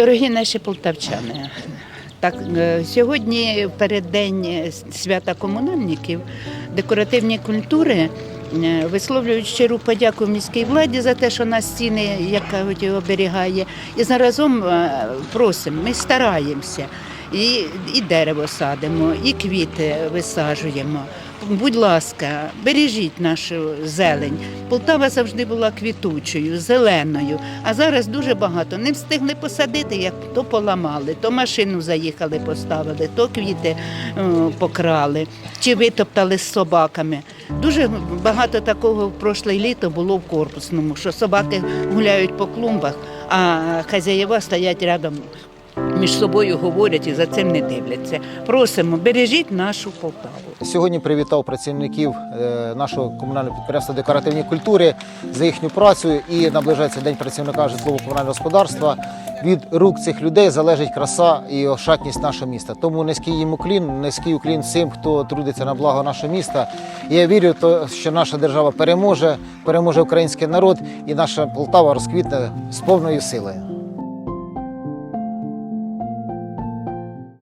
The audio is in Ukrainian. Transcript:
Дорогі наші полтавчани, так, е, сьогодні перед переддень свята комунальників декоративні культури е, висловлюють щиру подяку міській владі за те, що нас стіни, як оберігає. І заразом е, просимо, ми стараємося. І, і дерево садимо, і квіти висаджуємо. Будь ласка, бережіть нашу зелень. Полтава завжди була квітучою, зеленою, а зараз дуже багато. Не встигли посадити, як то поламали, то машину заїхали, поставили, то квіти е, покрали, чи витоптали з собаками. Дуже багато такого в прошле літо було в корпусному, що собаки гуляють по клумбах, а хазяєва стоять рядом. Між собою говорять і за цим не дивляться. Просимо, бережіть нашу Полтаву. Сьогодні привітав працівників е, нашого комунального підприємства декоративні культури за їхню працю і наближається день працівника житлово-комунального господарства. Від рук цих людей залежить краса і ошатність нашого міста. Тому низький їм уклін, низький уклін всім, хто трудиться на благо нашого міста. Я вірю, що наша держава переможе, переможе український народ, і наша Полтава розквітне з повною силою.